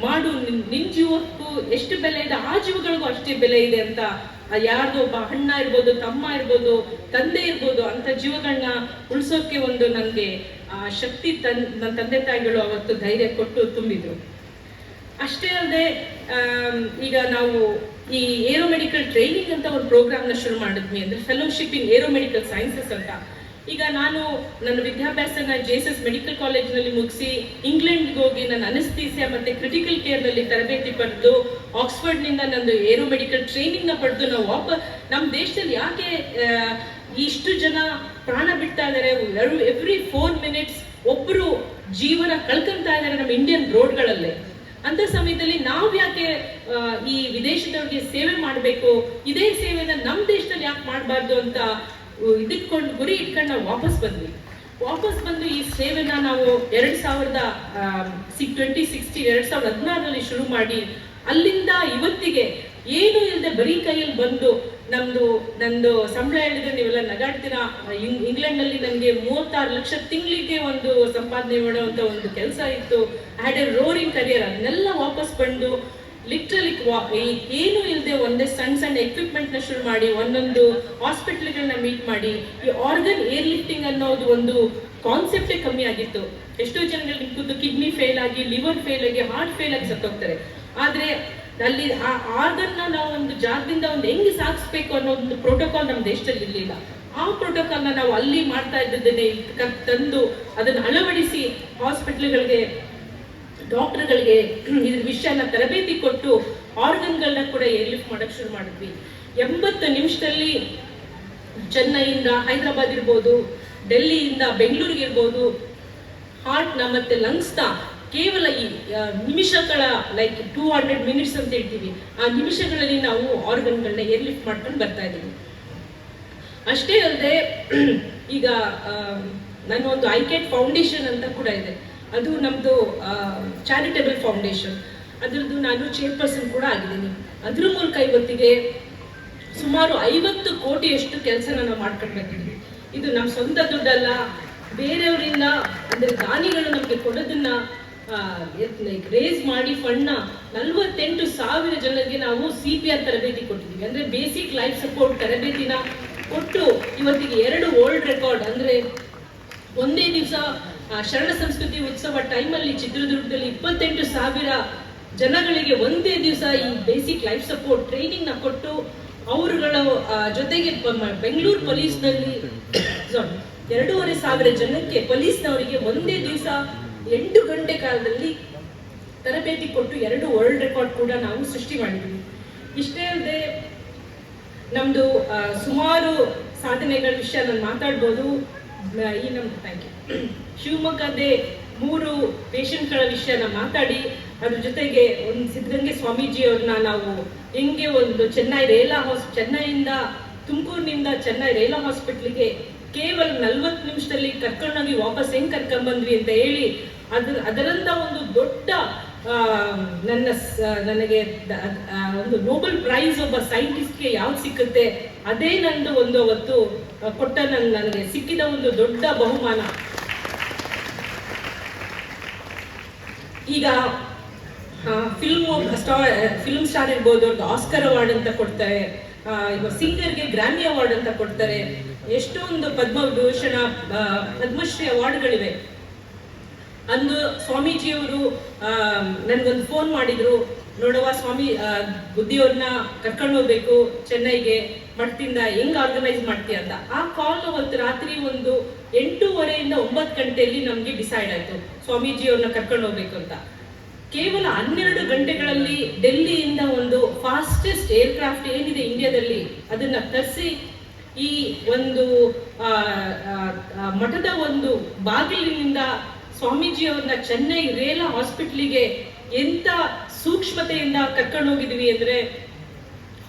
ಮಾಡು. ನಿನ್ ನಿನ್ ಜೀವಕ್ಕೂ ಎಷ್ಟು ಬೆಲೆ ಇದೆ? ಆ ಜೀವಗಳಿಗೂ ಅಷ್ಟೇ ಬೆಲೆ ಇದೆ ಅಂತ. ಆ ಯಾರ್ದೋ ಒಬ್ಬ ಅಣ್ಣ ಇರ್ಬೋದು, ತಮ್ಮ ಇರ್ಬೋದು, ತಂದೆ ಇರ್ಬೋದು ಅಂತ ಜೀವಗಳನ್ನ ಉಳಿಸೋಕೆ ಒಂದು ನನಗೆ ಆ ಶಕ್ತಿ ತನ್ ನನ್ನ ತಂದೆ ತಾಯಿಗಳು ಅವತ್ತು ಧೈರ್ಯ ಕೊಟ್ಟು ತುಂಬಿದ್ರು. ಅಷ್ಟೇ ಅಲ್ಲದೆ ಈಗ ನಾವು ಈ ಏರೋ ಮೆಡಿಕಲ್ ಟ್ರೈನಿಂಗ್ ಅಂತ ಒಂದು ಪ್ರೋಗ್ರಾಮ್ನ ಶುರು ಮಾಡಿದ್ವಿ ಅಂದ್ರೆ fellowship in aero medical sciences ಅಂತ. ಈಗ ನಾನು ನನ್ನ ವಿದ್ಯಾಭ್ಯಾಸನ ಜೆ ಎಸ್ ಎಸ್ ಮೆಡಿಕಲ್ ಕಾಲೇಜ್ನಲ್ಲಿ ಮುಗಿಸಿ ಇಂಗ್ಲೆಂಡ್ಗೆ ಹೋಗಿ ನನ್ನ ಅನಸ್ತೀಸಿಯಾ ಮತ್ತೆ ಕ್ರಿಟಿಕಲ್ ಕೇರ್ನಲ್ಲಿ ತರಬೇತಿ ಪಡೆದು ಆಕ್ಸ್ಫರ್ಡ್ನಿಂದ ನಂದು ಏರೋ ಮೆಡಿಕಲ್ ಟ್ರೈನಿಂಗ್ನ ಪಡೆದು ನಾವು ವಾಪ, ನಮ್ಮ ದೇಶದಲ್ಲಿ ಯಾಕೆ ಇಷ್ಟು ಜನ ಪ್ರಾಣ ಬಿಡ್ತಾ ಇದ್ದಾರೆ? ಎವ್ರಿ ಫೋರ್ ಮಿನಿಟ್ಸ್ ಒಬ್ಬರು ಜೀವನ ಕಳ್ಕೊಂತಾ ಇದ್ದಾರೆ ನಮ್ಮ ಇಂಡಿಯನ್ ರೋಡ್ಗಳಲ್ಲೇ ಅಂತ ಸಮಯದಲ್ಲಿ ನಾವು ಯಾಕೆ ಈ ವಿದೇಶದವ್ರಿಗೆ ಸೇವೆ ಮಾಡಬೇಕು, ಇದೇ ಸೇವೆನ ನಮ್ಮ ದೇಶದಲ್ಲಿ ಯಾಕೆ ಮಾಡಬಾರ್ದು ಅಂತ ಇದಕ್ಕೊಂಡು ಗುರಿ ಇಟ್ಕೊಂಡು ನಾವು ವಾಪಸ್ ಬಂದ್ವಿ. ವಾಪಸ್ ಬಂದು ಈ ಸೇವೆನ ನಾವು ಎರಡ್ ಸಾವಿರದ ಟ್ವೆಂಟಿ, ಸಿಕ್ಸ್ಟಿ, ಎರಡ್ ಸಾವಿರದ ಹದಿನಾರರಲ್ಲಿ ಶುರು ಮಾಡಿ, ಅಲ್ಲಿಂದ ಇವತ್ತಿಗೆ ಏನು ಇಲ್ಲದೆ ಬರೀ ಕೈಯಲ್ಲಿ ಬಂದು ನಮ್ದು, ನಂದು ಸಂಬಳ ಹೇಳಿದ್ರೆ ನೀವೆಲ್ಲ ನಗಾಡ್ತೀರಾ? ಇಂಗ್ಲೆಂಡ್ ಇಂಗ್ಲೆಂಡ್ನಲ್ಲಿ ನನಗೆ ಮೂವತ್ತಾರು ಲಕ್ಷ ತಿಂಗಳಿಗೆ ಒಂದು ಸಂಪಾದನೆ ಮಾಡುವಂತ ಒಂದು ಕೆಲಸ ಇತ್ತು. ಹ್ಯಾಡ್ ಎ ರೋರಿಂಗ್ ಕರಿಯರ್ ಅದನ್ನೆಲ್ಲ ವಾಪಸ್ ಬಂದು ಲಿಟ್ರಲಿ ಏನು ಇಲ್ಲದೆ ಒಂದೇ ಸಣ್ಣ ಸಣ್ಣ ಎಕ್ವಿಪ್ಮೆಂಟ್ನ ಶುರು ಮಾಡಿ, ಒಂದೊಂದು ಹಾಸ್ಪಿಟ್ಲ್ಗಳನ್ನ ಮೀಟ್ ಮಾಡಿ, ಈ ಆರ್ಗನ್ ಏರ್ ಲಿಫ್ಟಿಂಗ್ ಅನ್ನೋದು ಒಂದು ಕಾನ್ಸೆಪ್ಟೇ ಕಮ್ಮಿ ಆಗಿತ್ತು. ಎಷ್ಟೋ ಜನಗಳಿಗೆ ಕಿಡ್ನಿ ಫೇಲ್ ಆಗಿ ಲಿವರ್ ಫೇಲ್ ಆಗಿ ಹಾರ್ಟ್ ಫೇಲ್ ಆಗಿ ಸತ್ತೋಗ್ತಾರೆ. ಆದ್ರೆ ಅಲ್ಲಿ ಆ ಆರ್ಗನ್ ನಾವು ಒಂದು ಜಾಗದಿಂದ ಒಂದು ಹೆಂಗೆ ಸಾಗಿಸ್ಬೇಕು ಅನ್ನೋ ಒಂದು ಪ್ರೋಟೋಕಾಲ್ ನಮ್ಮ ದೇಶದಲ್ಲಿ ಇರಲಿಲ್ಲ. ಆ ಪ್ರೋಟೋಕಾಲ್ ನಾವು ಅಲ್ಲಿ ಮಾಡ್ತಾ ಇದ್ದದನ್ನೇ ತಂದು ಅದನ್ನು ಅಳವಡಿಸಿ ಹಾಸ್ಪಿಟ್ಲ್ಗಳಿಗೆ ಡಾಕ್ಟರ್ಗಳಿಗೆ ಇದ್ರ ವಿಷಯನ ತರಬೇತಿ ಕೊಟ್ಟು ಆರ್ಗನ್ಗಳನ್ನ ಕೂಡ ಏರ್ಲಿಫ್ಟ್ ಮಾಡಕ್ ಶುರು ಮಾಡಿದ್ವಿ. ಎಂಬತ್ತು ನಿಮಿಷದಲ್ಲಿ ಚೆನ್ನೈಯಿಂದ ಹೈದರಾಬಾದ್ ಇರ್ಬೋದು, ಡೆಲ್ಲಿಯಿಂದ ಬೆಂಗಳೂರಿಗೆ ಇರ್ಬೋದು ಹಾರ್ಟ್ನ ಮತ್ತೆ ಲಂಗ್ಸ್ನ ಕೇವಲ ಈ ನಿಮಿಷಗಳ ಲೈಕ್ ಟೂ ಹಂಡ್ರೆಡ್ ಮಿನಿಟ್ಸ್ ಅಂತ ಹೇಳ್ತೀವಿ. ಆ ನಿಮಿಷಗಳಲ್ಲಿ ನಾವು ಆರ್ಗನ್ಗಳನ್ನ ಏರ್ಲಿಫ್ಟ್ ಮಾಡ್ಕೊಂಡು ಬರ್ತಾ ಇದ್ದೀವಿ. ಅಷ್ಟೇ ಅಲ್ಲದೆ, ಈಗ ನನ್ನ ಒಂದು ಐಕೆಟ್ ಫೌಂಡೇಶನ್ ಅಂತ ಕೂಡ ಇದೆ. ಅದು ನಮ್ಮದು ಚಾರಿಟೇಬಲ್ ಫೌಂಡೇಶನ್ ಅದರದ್ದು ನಾನು ಚೇರ್ಪರ್ಸನ್ ಕೂಡ ಆಗಿದ್ದೀನಿ. ಅದ್ರ ಮೂಲಕ ಇವತ್ತಿಗೆ ಸುಮಾರು ಐವತ್ತು ಕೋಟಿಯಷ್ಟು ಕೆಲಸನ ನಾವು ಮಾಡ್ಕೊಂಡು ಇದು ನಮ್ಮ ಸ್ವಂತ ದುಡ್ಡಲ್ಲ, ಬೇರೆಯವರಿಂದ ಅಂದರೆ ದಾನಿಗಳು ನಮಗೆ ಕೊಡೋದನ್ನ ಲೈಕ್ ರೇಸ್ ಮಾಡಿ ಫಂಡ್ನ ನಲ್ವತ್ತೆಂಟು ಸಾವಿರ ಜನರಿಗೆ ನಾವು ಸಿ ಪಿ ಆರ್ ತರಬೇತಿ ಕೊಟ್ಟಿದ್ದೀವಿ. ಅಂದ್ರೆ ಬೇಸಿಕ್ ಲೈಫ್ ಸಪೋರ್ಟ್ ತರಬೇತಿನ ಕೊಟ್ಟು ಇವತ್ತಿಗೆ ಎರಡು ವರ್ಲ್ಡ್ ರೆಕಾರ್ಡ್ ಅಂದ್ರೆ ಒಂದೇ ದಿವಸ ಶರಣ ಸಂಸ್ಕೃತಿ ಉತ್ಸವ ಟೈಮಲ್ಲಿ ಚಿತ್ರದುರ್ಗದಲ್ಲಿ ಇಪ್ಪತ್ತೆಂಟು ಸಾವಿರ ಜನಗಳಿಗೆ ಒಂದೇ ದಿವಸ ಈ ಬೇಸಿಕ್ ಲೈಫ್ ಸಪೋರ್ಟ್ ಟ್ರೈನಿಂಗ್ನ ಕೊಟ್ಟು, ಅವರುಗಳ ಜೊತೆಗೆ ಬೆಂಗಳೂರು ಪೊಲೀಸ್ನಲ್ಲಿ ಸಾರಿ ಎರಡೂವರೆ ಸಾವಿರ ಜನಕ್ಕೆ ಪೊಲೀಸ್ನವರಿಗೆ ಒಂದೇ ದಿವಸ ಎಂಟು ಗಂಟೆ ಕಾಲದಲ್ಲಿ ತರಬೇತಿ ಕೊಟ್ಟು ಎರಡು ವರ್ಲ್ಡ್ ರೆಕಾರ್ಡ್ ಕೂಡ ನಾವು ಸೃಷ್ಟಿ ಮಾಡಿದ್ವಿ. ಇಷ್ಟೇ ಅಲ್ಲದೆ ನಮ್ದು ಸುಮಾರು ಸಾಧನೆಗಳ ವಿಷಯ ನಾನು ಮಾತಾಡ್ಬೋದು. ಈ ನಮ್ಮ ಥ್ಯಾಂಕ್ ಯು ಶಿವಮೊಗ್ಗದೇ ಮೂರು ಪೇಷಂಟ್ಗಳ ವಿಷಯನ ಮಾತಾಡಿ, ಅದ್ರ ಜೊತೆಗೆ ಒಂದು ಸಿದ್ಧಗಂಗೆ ಸ್ವಾಮೀಜಿ ಅವ್ರನ್ನ ನಾವು ಹೆಂಗೆ ಒಂದು ಚೆನ್ನೈ ರೇಲಾ ಹಾಸ್, ಚೆನ್ನೈಯಿಂದ ತುಮಕೂರಿನಿಂದ ಚೆನ್ನೈ ರೇಲಾ ಹಾಸ್ಪಿಟ್ಲಿಗೆ ಕೇವಲ ನಲ್ವತ್ತು ನಿಮಿಷದಲ್ಲಿ ಕರ್ಕೊಂಡೋಗಿ ವಾಪಸ್ ಹೆಂಗ್ ಕರ್ಕೊಂಡ್ ಬಂದ್ವಿ ಅಂತ ಹೇಳಿ ಅದ್ರ, ಅದರಂತ ಒಂದು ದೊಡ್ಡ ನನ್ನ ನನಗೆ ಒಂದು ನೋಬೆಲ್ ಪ್ರೈಸ್ ಒಬ್ಬ ಸೈಂಟಿಸ್ಟ್ಗೆ ಯಾವ್ದು ಸಿಕ್ಕುತ್ತೆ, ಅದೇ ನಂದು ಒಂದು ಅವತ್ತು ಕೊಟ್ಟ ನನ್, ನನಗೆ ಸಿಕ್ಕಿದ ಒಂದು ದೊಡ್ಡ ಬಹುಮಾನ. ಈಗ ಫಿಲ್ಮ್ ಫಿಲ್ಮ್ ಸ್ಟಾರ್ ಇರ್ಬೋದು, ಅವ್ರಿಗೆ ಆಸ್ಕರ್ ಅವಾರ್ಡ್ ಅಂತ ಕೊಡ್ತಾರೆ ಸಿಂಗರ್ಗೆ ಗ್ರಾಮಿ ಅವಾರ್ಡ್ ಅಂತ ಕೊಡ್ತಾರೆ. ಎಷ್ಟೊಂದು ಪದ್ಮವಿಭೂಷಣ ಆ, ಪದ್ಮಶ್ರೀ ಅವಾರ್ಡ್ಗಳಿವೆ. ಅಂದು ಸ್ವಾಮೀಜಿಯವರು ನನ್ಗೊಂದು ಫೋನ್ ಮಾಡಿದ್ರು. ನೋಡುವ ಸ್ವಾಮಿ ಬುದ್ಧಿಯವ್ರನ್ನ ಕರ್ಕೊಂಡು ಹೋಗ್ಬೇಕು ಚೆನ್ನೈಗೆ ಮಠದಿಂದ ಹೆಂಗ್ ಆರ್ಗನೈಸ್ ಮಾಡ್ತೀಯ ಅಂತ. ಆ ಕಾಲ್ ಅವತ್ತು ರಾತ್ರಿ ಒಂದು ಎಂಟೂವರೆಯಿಂದ ಒಂಬತ್ತು ಗಂಟೆಯಲ್ಲಿ ನಮ್ಗೆ ಡಿಸೈಡ್ ಆಯ್ತು. ಸ್ವಾಮೀಜಿಯವ್ರನ್ನ ಕರ್ಕೊಂಡು ಹೋಗ್ಬೇಕು ಅಂತ. ಕೇವಲ ಹನ್ನೆರಡು ಗಂಟೆಗಳಲ್ಲಿ ಡೆಲ್ಲಿಯಿಂದ ಒಂದು ಫಾಸ್ಟೆಸ್ಟ್ ಏರ್ಕ್ರಾಫ್ಟ್ ಏನಿದೆ ಇಂಡಿಯಾದಲ್ಲಿ ಅದನ್ನ ತರಿಸಿ ಈ ಒಂದು ಮಠದ ಒಂದು ಬಾಗಿಲಿನಿಂದ ಸ್ವಾಮೀಜಿಯವ್ರನ್ನ ಚೆನ್ನೈ ರೇಲಾ ಹಾಸ್ಪಿಟ್ಲಿಗೆ ಎಂತ ಸೂಕ್ಷ್ಮತೆಯಿಂದ ಕರ್ಕೊಂಡು ಹೋಗಿದ್ವಿ ಅಂದ್ರೆ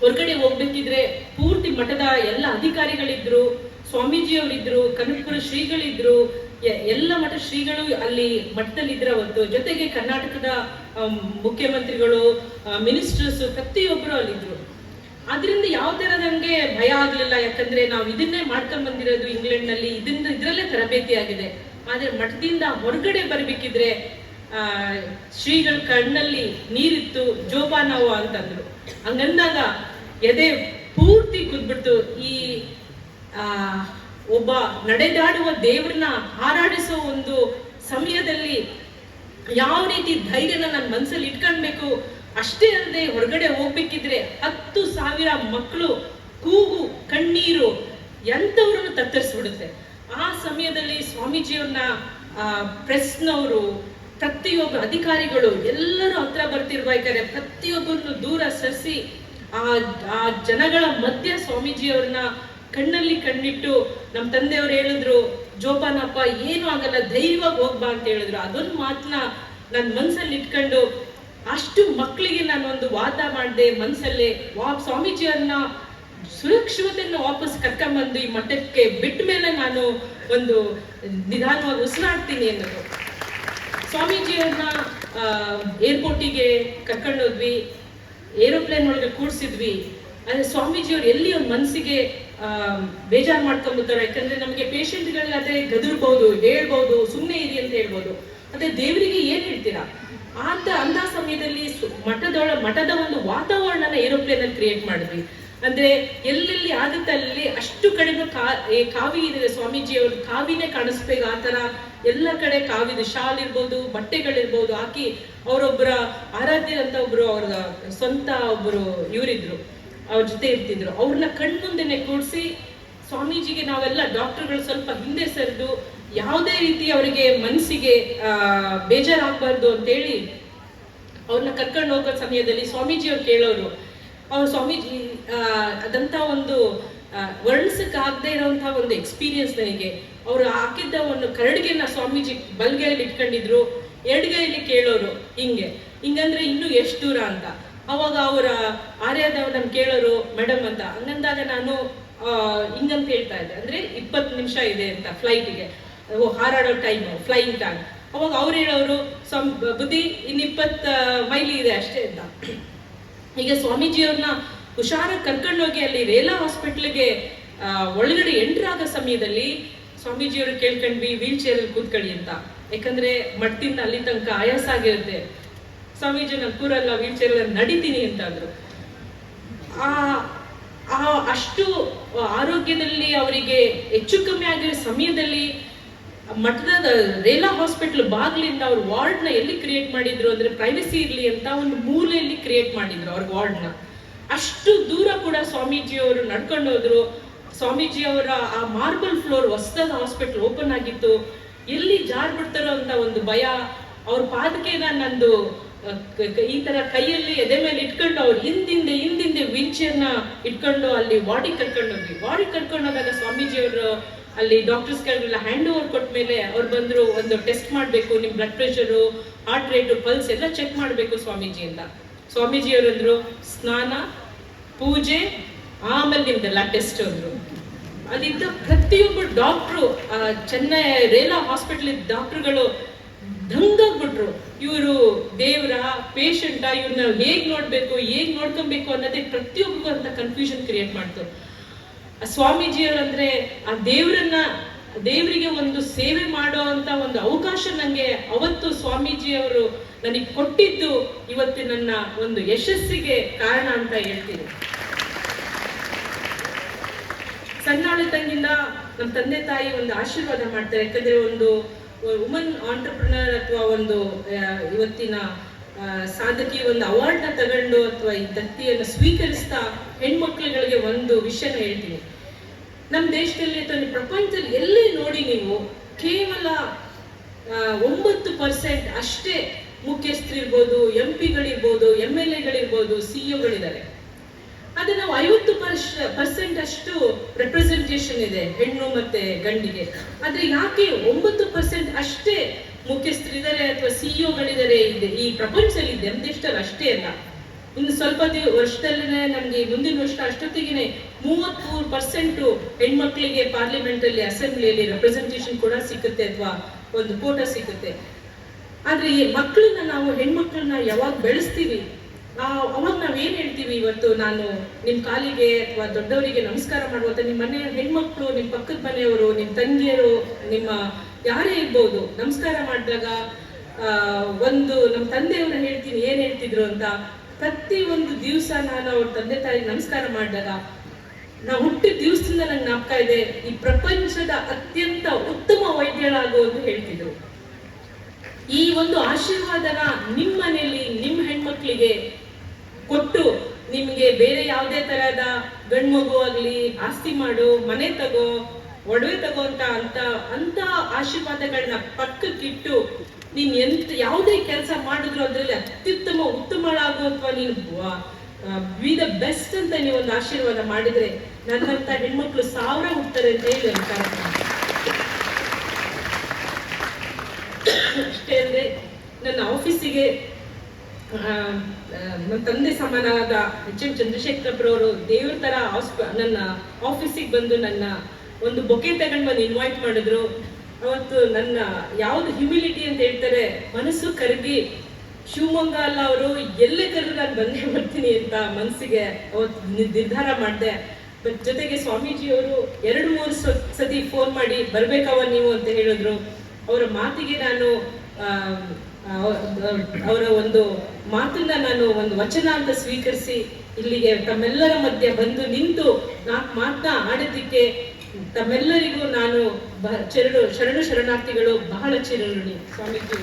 ಹೊರಗಡೆ ಹೋಗ್ಬೇಕಿದ್ರೆ ಪೂರ್ತಿ ಮಠದ ಎಲ್ಲ ಅಧಿಕಾರಿಗಳಿದ್ರು, ಸ್ವಾಮೀಜಿಯವರಿದ್ರು, ಕನಕಪುರ ಶ್ರೀಗಳಿದ್ರು ಎಲ್ಲ ಮಠ ಶ್ರೀಗಳು ಅಲ್ಲಿ ಮಠದಲ್ಲಿದ್ರೆ ಅವತ್ತು ಜೊತೆಗೆ ಕರ್ನಾಟಕದ ಮುಖ್ಯಮಂತ್ರಿಗಳು ಮಿನಿಸ್ಟರ್ಸ್ ಪ್ರತಿಯೊಬ್ಬರು ಅಲ್ಲಿದ್ರು. ಅದರಿಂದ ಯಾವ ತರ ನಂಗೆ ಭಯ ಆಗ್ಲಿಲ್ಲ. ಯಾಕಂದ್ರೆ ನಾವು ಇದನ್ನೇ ಮಾಡ್ಕೊಂಡ್ ಬಂದಿರೋದು ಇಂಗ್ಲೆಂಡ್ನಲ್ಲಿ ಇದರಿಂದ ಇದ್ರಲ್ಲೇ ತರಬೇತಿ ಆಗಿದೆ. ಆದ್ರೆ ಮಠದಿಂದ ಹೊರಗಡೆ ಬರ್ಬೇಕಿದ್ರೆ ಶ್ರೀಗಳ ಕಣ್ಣಲ್ಲಿ ನೀರಿತ್ತು ಜೋಪಾನವ ಅಂತಂದ್ರು. ಹಂಗಂದಾಗ ಎದೆ ಪೂರ್ತಿ ಕುದ್ಬಿಡ್ತು. ಈ ಒಬ್ಬ ನಡೆದಾಡುವ ದೇವ್ರನ್ನ ಹಾರಾಡಿಸೋ ಒಂದು ಸಮಯದಲ್ಲಿ ಯಾವ ರೀತಿ ಧೈರ್ಯನ ನನ್ನ ಮನಸ್ಸಲ್ಲಿ ಇಟ್ಕೊಳ್ಬೇಕು? ಅಷ್ಟೇ ಅಲ್ಲದೆ ಹೊರಗಡೆ ಹೋಗ್ಬೇಕಿದ್ರೆ ಹತ್ತು ಸಾವಿರ ಮಕ್ಕಳು, ಕೂಗು, ಕಣ್ಣೀರು ಎಂಥವ್ರನ್ನು ತತ್ತರಿಸ್ಬಿಡುತ್ತೆ. ಆ ಸಮಯದಲ್ಲಿ ಸ್ವಾಮೀಜಿಯವ್ರನ್ನ ಪ್ರೆಸ್ನವರು, ಪ್ರತಿಯೊಬ್ಬ ಅಧಿಕಾರಿಗಳು ಎಲ್ಲರೂ ಹತ್ರ ಬರ್ತಿರ್ಬೇಕಾದ್ರೆ ಪ್ರತಿಯೊಬ್ಬರನ್ನು ದೂರ ಸರಿಸಿ ಆ ಆ ಜನಗಳ ಮಧ್ಯ ಸ್ವಾಮೀಜಿಯವ್ರನ್ನ ಕಣ್ಣಲ್ಲಿ ಕಣ್ಣಿಟ್ಟು ನಮ್ಮ ತಂದೆಯವರು ಹೇಳಿದ್ರು, ಜೋಪಾನಪ್ಪ, ಏನು ಆಗಲ್ಲ, ಧೈರ್ಯವಾಗಿ ಹೋಗ್ಬಾ ಅಂತ ಹೇಳಿದ್ರು. ಅದೊಂದು ಮಾತನ್ನ ನನ್ನ ಮನ್ಸಲ್ಲಿ ಇಟ್ಕೊಂಡು ಅಷ್ಟು ಮಕ್ಕಳಿಗೆ ನಾನು ಒಂದು ವಾದ ಮಾಡಿದೆ ಮನಸ್ಸಲ್ಲೇ ವಾ ಸ್ವಾಮೀಜಿಯನ್ನ ಸುರಕ್ಷತೆಯನ್ನು ವಾಪಸ್ ಕರ್ಕೊಂಬಂದು ಈ ಮಠಕ್ಕೆ ಬಿಟ್ಟ ಮೇಲೆ ನಾನು ಒಂದು ನಿಧಾನವಾಗಿ ಉಸಿರಾಡ್ತೀನಿ ಅನ್ನೋದು. ಸ್ವಾಮೀಜಿಯನ್ನ ಏರ್ಪೋರ್ಟಿಗೆ ಕರ್ಕೊಂಡು ಹೋದ್ವಿ ಏರೋಪ್ಲೇನ್ ಒಳಗೆ ಕೂಡಿಸಿದ್ವಿ ಅಂದ್ರೆ ಸ್ವಾಮೀಜಿಯವ್ರು ಎಲ್ಲಿ ಅವ್ರ ಮನಸ್ಸಿಗೆ ಬೇಜಾರು ಮಾಡ್ಕೊಂಡ್ಬಿಡ್ತಾರೆ ಯಾಕಂದ್ರೆ ನಮಗೆ ಅದೇ ಗದರ್ಬಹುದು ಹೇಳ್ಬೋದು ಸುಮ್ಮನೆ ಇರಿ ಅಂತ ಹೇಳ್ಬೋದು. ಅದೇ ದೇವರಿಗೆ ಏನ್ ಹೇಳ್ತೀರಾ? ಅಂತ ಅಂತ ಸಮಯದಲ್ಲಿ ಮಠದೊಳ ಮಠದ ಒಂದು ವಾತಾವರಣನ ಏರೋಪ್ಲೇನ್ ಅಲ್ಲಿ ಕ್ರಿಯೇಟ್ ಮಾಡಿದ್ವಿ. ಅಂದ್ರೆ ಎಲ್ಲೆಲ್ಲಿ ಆಗುತ್ತೆ ಅಲ್ಲಿ ಅಷ್ಟು ಕಡೆಗೂ ಕಾ ಕಾವಿ ಇದೆ ಸ್ವಾಮೀಜಿ ಅವ್ರ ಕಾವಿನೇ ಕಾಣಿಸ್ಬೇಕು ಆ ತರ ಎಲ್ಲ ಕಡೆ ಕಾವಿದೆ. ಶಾಲ್ ಇರ್ಬೋದು, ಬಟ್ಟೆಗಳಿರ್ಬೋದು ಹಾಕಿ ಅವರೊಬ್ಬರ ಆರಾಧ್ಯರಂತ ಒಬ್ರು ಅವ್ರ ಸ್ವಂತ ಒಬ್ರು ಇವರಿದ್ರು. ಅವ್ರ ಜೊತೆ ಇರ್ತಿದ್ರು. ಅವ್ರನ್ನ ಕಣ್ಮುಂದೆನೆ ಕೂಡಿಸಿ ಸ್ವಾಮೀಜಿಗೆ ನಾವೆಲ್ಲ, ಡಾಕ್ಟರ್ಗಳು ಸ್ವಲ್ಪ ಹಿಂದೆ ಸರಿದು ಯಾವುದೇ ರೀತಿ ಅವರಿಗೆ ಮನಸ್ಸಿಗೆ ಬೇಜಾರಾಗಬಾರ್ದು ಅಂತೇಳಿ ಅವ್ರನ್ನ ಕರ್ಕೊಂಡು ಹೋಗೋ ಸಮಯದಲ್ಲಿ ಸ್ವಾಮೀಜಿ ಅವ್ರು ಕೇಳೋರು, ಅವ್ರು ಸ್ವಾಮೀಜಿ ಅದಂತ ಒಂದು ವರ್ಣಿಸಕ್ ಆಗದೆ ಇರೋಂತಹ ಒಂದು ಎಕ್ಸ್ಪೀರಿಯನ್ಸ್ ನನಗೆ. ಅವರು ಹಾಕಿದ್ದ ಒಂದು ಕರಡಿಗೆನ ಸ್ವಾಮೀಜಿ ಬಲ್ಗೈಯಲ್ಲಿ ಇಟ್ಕೊಂಡಿದ್ರು ಎಡಗೈಯಲ್ಲಿ ಕೇಳೋರು ಹಿಂಗೆ. ಹಿಂಗಂದ್ರೆ ಇನ್ನು ಎಷ್ಟು ದೂರ ಅಂತ. ಅವಾಗ ಅವರ ಆರ್ಯದವ್ರು ಕೇಳೋರು, ಮೇಡಮ್ ಅಂತ. ಹಂಗಂದಾಗ ನಾನು ಹಿಂಗಂತ ಹೇಳ್ತಾ ಇದ್ದೆ. ಅಂದ್ರೆ ಇಪ್ಪತ್ತು ನಿಮಿಷ ಇದೆ ಅಂತ ಫ್ಲೈಟಿಗೆ ಹಾರಾಡೋ ಟೈಮ್ ಫ್ಲೈಯಿಂಗ್ ಟೈಮ್ ಅವಾಗ ಅವ್ರು ಹೇಳೋರು ಸಂ ಬುದ್ಧಿ ಇನ್ನು ಇಪ್ಪತ್ತ ಮೈಲಿ ಇದೆ ಅಷ್ಟೇ ಅಂತ. ಈಗ ಸ್ವಾಮೀಜಿಯವ್ರನ್ನ ಹುಷಾರಾಗಿ ಕರ್ಕೊಂಡೋಗಿ ಅಲ್ಲಿ ರೇಲಾ ಹಾಸ್ಪಿಟ್ಲಿಗೆ ಒಳಗಡೆ ಎಂಟರ್ ಆಗೋ ಸಮಯದಲ್ಲಿ ಸ್ವಾಮೀಜಿಯವರು ಕೇಳ್ಕೊಂಡ್ವಿ ವೀಲ್ ಚೇರ್ ಅಲ್ಲಿ ಕೂತ್ಕೊಳ್ಳಿ ಅಂತ. ಯಾಕಂದ್ರೆ ಮಠದಿಂದ ಅಲ್ಲಿ ತನಕ ಆಯಾಸ ಆಗಿರುತ್ತೆ. ಸ್ವಾಮೀಜಿ, ನನ್ನ ಕೂರಲ್ಲ ವೀಲ್ ಚೇರ್ ನಡಿತೀನಿ ಅಂತ ಅಂದ್ರು ಆ ಆ, ಅಷ್ಟು ಆರೋಗ್ಯದಲ್ಲಿ ಅವರಿಗೆ ಹೆಚ್ಚು ಕಮ್ಮಿ ಆಗಿರೋ ಸಮಯದಲ್ಲಿ ಮಠದ ರೇಲಾ ಹಾಸ್ಪಿಟಲ್ ಬಾಗ್ಲಿಂದ ಅವ್ರ ವಾರ್ಡ್ನ ಎಲ್ಲಿ ಕ್ರಿಯೇಟ್ ಮಾಡಿದ್ರು ಅಂದ್ರೆ ಪ್ರೈವಸಿ ಇರಲಿ ಅಂತ ಒಂದು ಮೂಲೆಯಲ್ಲಿ ಕ್ರಿಯೇಟ್ ಮಾಡಿದ್ರು ಅವ್ರ ವಾರ್ಡ್ನ. ಅಷ್ಟು ದೂರ ಕೂಡ ಸ್ವಾಮೀಜಿಯವರು ನಡ್ಕೊಂಡು ಹೋದ್ರು. ಸ್ವಾಮೀಜಿಯವರ ಆ ಮಾರ್ಬಲ್ ಫ್ಲೋರ್ ಹೊಸದಾದ ಹಾಸ್ಪಿಟಲ್ ಓಪನ್ ಆಗಿತ್ತು. ಎಲ್ಲಿ ಜಾರ್ ಬಿಡ್ತಾರೋ ಅಂತ ಒಂದು ಭಯ. ಅವ್ರ ಪಾದಕೆನ ನಂದು ಈ ತರ ಕೈಯಲ್ಲಿ ಎದೆ ಮೇಲೆ ಇಟ್ಕೊಂಡು ಅವ್ರು ಹಿಂದಿಂದೆ ಹಿಂದಿಂದೆ ವೀಲ್ ಇಟ್ಕೊಂಡು ಅಲ್ಲಿ ವಾರ್ಡಿಗೆ ಕರ್ಕೊಂಡು ಹೋದ್ವಿ. ವಾರ್ಡಿಗೆ ಕರ್ಕೊಂಡೋದಾಗ ಸ್ವಾಮೀಜಿಯವರು ಅಲ್ಲಿ ಡಾಕ್ಟರ್ಸ್ಗಳಿಗೆಲ್ಲ ಹ್ಯಾಂಡ್ ಓವರ್ ಕೊಟ್ಟ ಮೇಲೆ ಅವ್ರು ಬಂದ್ರು ಒಂದು ಟೆಸ್ಟ್ ಮಾಡಬೇಕು, ನಿಮ್ blood pressure heart rate pulse ಎಲ್ಲ ಚೆಕ್ ಮಾಡಬೇಕು ಸ್ವಾಮೀಜಿ ಅಂತ. ಸ್ವಾಮೀಜಿ ಅಂದ್ರು, ಸ್ನಾನ, ಪೂಜೆ, ಆಮೇಲೆ ನಿಮ್ದೆಲ್ಲ ಟೆಸ್ಟ್ ಅಂದರು. ಅಲ್ಲಿದ್ದ ಪ್ರತಿಯೊಬ್ಬರು ಡಾಕ್ಟ್ರು ಚೆನ್ನೈ ರೇಲಾ ಹಾಸ್ಪಿಟಲ್ ಡಾಕ್ಟರ್ಗಳು ದಂಗಾಗ್ಬಿಟ್ರು. ಇವರು ದೇವರ ಪೇಷಂಟ ಇವ್ರನ್ನ ಹೇಗ್ ನೋಡಬೇಕು, ಹೇಗ್ ನೋಡ್ಕೊಬೇಕು ಅನ್ನೋದೇ ಪ್ರತಿಯೊಬ್ಬರಿಗೂ ಅಂತ ಕನ್ಫ್ಯೂಷನ್ ಕ್ರಿಯೇಟ್ ಮಾಡ್ತು. ಆ ಸ್ವಾಮೀಜಿಯವ್ರು ಆ ದೇವರನ್ನ, ದೇವರಿಗೆ ಒಂದು ಸೇವೆ ಮಾಡೋ ಅಂತ ಒಂದು ಅವಕಾಶ ನನಗೆ ಅವತ್ತು ಸ್ವಾಮೀಜಿಯವರು ನನಗೆ ಕೊಟ್ಟಿದ್ದು ಇವತ್ತು ನನ್ನ ಒಂದು ಯಶಸ್ಸಿಗೆ ಕಾರಣ ಅಂತ ಹೇಳ್ತೀನಿ. ಸಣ್ಣಾಳು ತಂಗಿಂದ ನಮ್ಮ ತಂದೆ ತಾಯಿ ಒಂದು ಆಶೀರ್ವಾದ ಮಾಡ್ತಾರೆ. ಯಾಕಂದ್ರೆ ಒಂದು ವುಮನ್ ಆಂಟರ್ಪ್ರಿನರ್ ಅಥವಾ ಒಂದು ಇವತ್ತಿನ ಸಾಧಕಿ ಒಂದು ಅವಾರ್ಡ್ನ ತಗೊಂಡು ಅಥವಾ ಈ ದತ್ತಿಯನ್ನು ಸ್ವೀಕರಿಸ್ತಾ ಹೆಣ್ಮಕ್ಳುಗಳಿಗೆ ಒಂದು ವಿಷಯನ ಹೇಳ್ತೀನಿ. ನಮ್ಮ ದೇಶದಲ್ಲಿ ಅಥವಾ ಪ್ರಪಂಚದಲ್ಲಿ ಎಲ್ಲೇ ನೋಡಿ ನೀವು ಕೇವಲ ಒಂಬತ್ತು ಪರ್ಸೆಂಟ್ ಅಷ್ಟೇ ಮುಖ್ಯಸ್ಥರಿರ್ಬೋದು ಎಂ ಪಿಗಳಿರ್ಬೋದು ಎಂ ಎಲ್ ಎಗಳಿರ್ಬೋದು ಸಿ ಒಗಳಿದ್ದಾರೆ ಅದೇ ನಾವು ಐವತ್ತು ಪರ್ಸೆಂಟ್ ಅಷ್ಟು ರೆಪ್ರೆಸೆಂಟೇಷನ್ ಇದೆ, ಹೆಣ್ಣು ಮತ್ತೆ ಗಂಡಿಗೆ. ಆದ್ರೆ ಯಾಕೆ ಒಂಬತ್ತು ಪರ್ಸೆಂಟ್ ಅಷ್ಟೇ ಮುಖ್ಯಸ್ಥರಿದ್ದಾರೆ ಅಥವಾ ಸಿಇಒಗಳಿದ್ದಾರೆ ಇದೆ, ಈ ಪ್ರಪಂಚದಲ್ಲಿ ಇದೆ ನಮ್ಮ ದೇಶದಲ್ಲಿ ಅಷ್ಟೇ ಅಲ್ಲ. ಇನ್ನು ಸ್ವಲ್ಪ ವರ್ಷದಲ್ಲೇ ನಮ್ಗೆ ಮುಂದಿನ ವರ್ಷ ಅಷ್ಟೊತ್ತಿಗೆ ಮೂವತ್ಮೂರು ಪರ್ಸೆಂಟು ಹೆಣ್ಮಕ್ಳಿಗೆ ಪಾರ್ಲಿಮೆಂಟಲ್ಲಿ ಅಸೆಂಬ್ಲಿಯಲ್ಲಿ ರೆಪ್ರೆಸೆಂಟೇಷನ್ ಕೂಡ ಸಿಗುತ್ತೆ ಅಥವಾ ಒಂದು ಫೋಟೋ ಸಿಗುತ್ತೆ ಆದರೆ ಈ ಮಕ್ಕಳನ್ನ ನಾವು ಹೆಣ್ಮಕ್ಳನ್ನ ಯಾವಾಗ ಬೆಳೆಸ್ತೀವಿ? ಅವಾಗ ಏನ್ ಹೇಳ್ತೀವಿ ಇವತ್ತು? ನಾನು ನಿಮ್ಮ ಕಾಲಿಗೆ ಅಥವಾ ದೊಡ್ಡವರಿಗೆ ನಮಸ್ಕಾರ ಮಾಡುವಂತ ನಿಮ್ಮ ಮನೆಯ ಹೆಣ್ಮಕ್ಳು ನಿಮ್ಮ ಪಕ್ಕದ ಮನೆಯವರು ನಿಮ್ಮ ತಂಗಿಯರು, ನಿಮ್ಮ ಯಾರೇ ಇರ್ಬೋದು, ನಮಸ್ಕಾರ ಮಾಡಿದಾಗ ಒಂದು ನಮ್ಮ ತಂದೆಯವ್ರನ್ನ ಹೇಳ್ತೀನಿ, ಏನು ಹೇಳ್ತಿದ್ರು ಅಂತ ಪ್ರತಿ ಒಂದು ದಿವಸ ನಾನು ಅವ್ರ ತಂದೆ ತಾಯಿ ನಮಸ್ಕಾರ ಮಾಡಿದಾಗ, ನಾ ಹುಟ್ಟಿದ ದಿವಸದಿಂದ ನಂಗೆ ಜ್ಞಾಪಕ ಇದೆ, ಈ ಪ್ರಪಂಚದ ಅತ್ಯಂತ ಉತ್ತಮ ವೈದ್ಯಳಾಗು ಅಂತ ಹೇಳ್ತಿದ್ರು. ಈ ಒಂದು ಆಶೀರ್ವಾದನ ನಿಮ್ಮ ಮನೆಯಲ್ಲಿ ನಿಮ್ಮ ಹೆಣ್ಮಕ್ಳಿಗೆ ಕೊಟ್ಟು ನಿಮಗೆ ಬೇರೆ ಯಾವುದೇ ತರಹದ ಗಂಡು ಮಗು ಆಗ್ಲಿ, ಆಸ್ತಿ ಮಾಡು, ಮನೆ ತಗೋ, ಒಡವೆ ತಗೋ ಅಂತ ಅಂತ ಅಂತ ಆಶೀರ್ವಾದಗಳನ್ನ ಪಕ್ಕಕ್ಕಿಟ್ಟು ನೀನ್ ಎಂತ ಯಾವುದೇ ಕೆಲಸ ಮಾಡಿದ್ರು ಅದರಲ್ಲಿ ಅತ್ಯುತ್ತಮ ಉತ್ತಮಳಾಗು ಅಥವಾ ನೀನು ಬಿ ದ ಬೆಸ್ಟ್ ಅಂತ ನೀವು ಒಂದು ಆಶೀರ್ವಾದ ಮಾಡಿದ್ರೆ ನನ್ನಂತ ಹೆಣ್ಮಕ್ಳು ಸಾವಿರ ಹುಡ್ತಾರೆ ಅಂತ ಹೇಳಿ ಅಂತಾರೆ. ಅಷ್ಟೇ ಅಂದ್ರೆ ನನ್ನ ಆಫೀಸಿಗೆ ನನ್ನ ತಂದೆ ಸಮಾನವಾದ ಎಚ್ ಎಂ ಚಂದ್ರಶೇಖರಪ್ಪರವರು ದೇವ್ರ ತರ ಹಾಸ್ಪ, ನನ್ನ ಆಫೀಸಿಗೆ ಬಂದು ನನ್ನ ಒಂದು ಬೊಕೆ ತಗೊಂಡು ಬಂದು ಇನ್ವೈಟ್ ಮಾಡಿದ್ರು. ಅವತ್ತು ನನ್ನ ಯಾವ್ದು ಹ್ಯುಮಿಲಿಟಿ ಅಂತ ಹೇಳ್ತಾರೆ, ಮನಸ್ಸು ಕರಗಿ, ಶಿವಮೊಗ್ಗ ಅಲ್ಲ ಅವರು, ಎಲ್ಲೇ ಕರೆದು ನಾನು ಬಂದೇ ಬರ್ತೀನಿ ಅಂತ ಮನಸ್ಸಿಗೆ ಅವತ್ತು ನಿರ್ಧಾರ ಮಾಡಿದೆ. ಬಟ್ ಜೊತೆಗೆ ಸ್ವಾಮೀಜಿಯವರು ಎರಡು, ಮೂರು ಸತಿ ಫೋನ್ ಮಾಡಿ ಬರ್ಬೇಕವ ನೀವು ಅಂತ ಹೇಳಿದ್ರು. ಅವರ ಮಾತಿಗೆ ನಾನು ಅವರ ಒಂದು ಮಾತನ್ನ ನಾನು ಒಂದು ವಚನ ಅಂತ ಸ್ವೀಕರಿಸಿ, ಇಲ್ಲಿಗೆ ತಮ್ಮೆಲ್ಲರ ಮಧ್ಯೆ ಬಂದು ನಿಂತು ನಾಲ್ಕು ಮಾತನ್ನ ಆಡೋದಕ್ಕೆ ತಮ್ಮೆಲ್ಲರಿಗೂ ನಾನು ಚರಡು ಶರಣು ಶರಣಾರ್ಥಿಗಳು ಬಹಳ ಚಿರಋಣಿ. ಸ್ವಾಮೀಜಿ.